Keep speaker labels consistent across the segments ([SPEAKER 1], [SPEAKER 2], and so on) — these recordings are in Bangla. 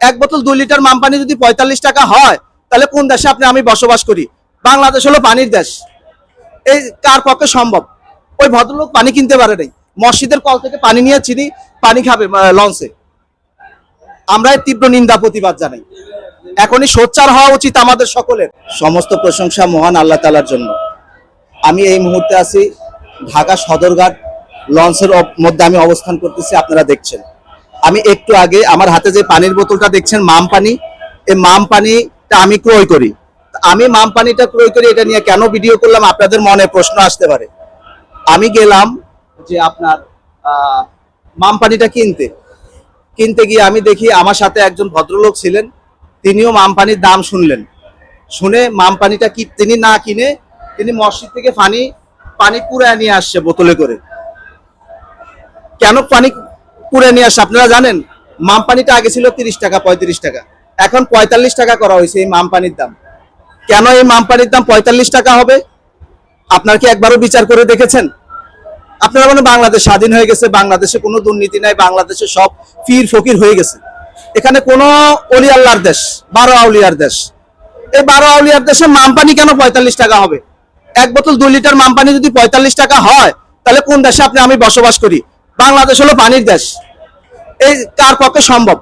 [SPEAKER 1] এক বোতল দুই লিটার মাম পানি যদি পঁয়তাল্লিশ টাকা হয়, তাহলে কোন দেশে আপনি আমি বসবাস করি? বাংলাদেশ হলো পানির দেশ। এই কার পক্ষে সম্ভব? ওই ভদ্রলোক পানি কিনতে পারে নাই। মসজিদের কল থেকে পানি নিয়ে চিনি, পানি খাবে লঞ্চে। আমরা তীব্র নিন্দা, প্রতিবাদ জানাই। এখনই সোচ্চার হওয়া উচিত আমাদের সকলের। সমস্ত প্রশংসা মহান আল্লাহ তালার জন্য। আমি এই মুহূর্তে আছি ঢাকা সদরঘাট, লঞ্চের মধ্যে আমি অবস্থান করতেছি, আপনারা দেখছেন। আমি একটু আগে আমার হাতে যে পানির বোতলটা দেখছেন, মাম পানি, এই মাম পানিটা আমি ক্রয় করি। আমি মাম পানিটা ক্রয় করি, এটা নিয়ে কেন ভিডিও করলাম আপনাদের মনে প্রশ্ন আসতে পারে। আমি গেলাম যে আপনার মাম পানিটা কিনতে। কিনতে গিয়ে আমি দেখি আমার সাথে একজন ভদ্রলোক ছিলেন, তিনিও মাম পানির দাম শুনলেন। শুনে মাম পানিটা কি, তিনি না কিনে, তিনি মসজিদ থেকে পানি পানি পুরায় নিয়ে আসছে বোতলে করে। কেন পানি পুরে নিয়ে আসছে আপনারা জানেন, মাম পানিটা আগে ছিল তিরিশ টাকা, পঁয়ত্রিশ টাকা। এখন পঁয়তাল্লিশ টাকা করা হয়েছে এই মাম পানির দাম। কেন এই মাম পানির দাম পঁয়তাল্লিশ টাকা হবে? আপনার কি একবারও বিচার করে দেখেছেন? আপনারা মানে বাংলাদেশ স্বাধীন হয়ে গেছে, বাংলাদেশে কোনো দুর্নীতি নাই, বাংলাদেশে সব ফির ফকির হয়ে গেছে। এখানে কোনো অলি আল্লাহর দেশ, বারো আউলিয়ার দেশ। এই বারো আউলিয়ার দেশে মামপানি কেন পঁয়তাল্লিশ টাকা হবে? এক বোতল দুই লিটার মামপানি যদি পঁয়তাল্লিশ টাকা হয়, তাহলে কোন দেশে আপনি আমি বসবাস করি? বাংলাদেশ হলো পানির দেশ। এই কার পক্ষে সম্ভব?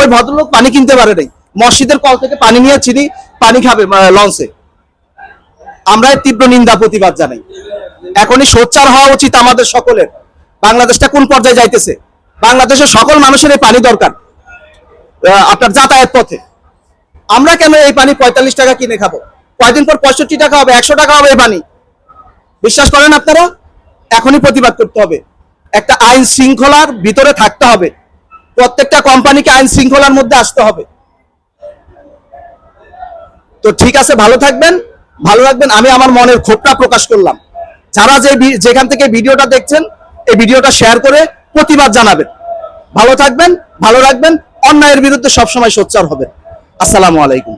[SPEAKER 1] ওই ভদ্রলোক পানি কিনতে পারে নাই। মসজিদের কল থেকে পানি নিয়ে চিনি, পানি খাবে লঞ্চে। আমরা তীব্র নিন্দা, প্রতিবাদ জানাই। এখনই সোচ্চার হওয়া উচিত আমাদের সকলের। বাংলাদেশটা কোন পর্যায়ে যাইতেছে? বাংলাদেশের সকল মানুষের এই পানি দরকার আপনার যাতায়াত পথে। আমরা কেন এই পানি পঁয়তাল্লিশ টাকা কিনে খাব? কয়দিন পর পঁয়ষট্টি টাকা হবে, একশো টাকা হবে এই পানি। বিশ্বাস করেন আপনারা? এখনই প্রতিবাদ করতে হবে। একটা আইন শৃঙ্খলার ভিতরে থাকতে হবে। প্রত্যেকটা কোম্পানিকে আইন শৃঙ্খলার মধ্যে আসতে হবে। তো ঠিক আছে, ভালো থাকবেন, ভালো রাখবেন আমি আমার মনের ক্ষোভটা প্রকাশ করলাম। যারা যে যেখান থেকে ভিডিওটা দেখছেন, এই ভিডিওটা শেয়ার করে প্রতিবাদ জানাবেন। ভালো থাকবেন, ভালো রাখবেন। অন্যায়ের বিরুদ্ধে সবসময় সোচ্চার হবেন। আসসালামু আলাইকুম।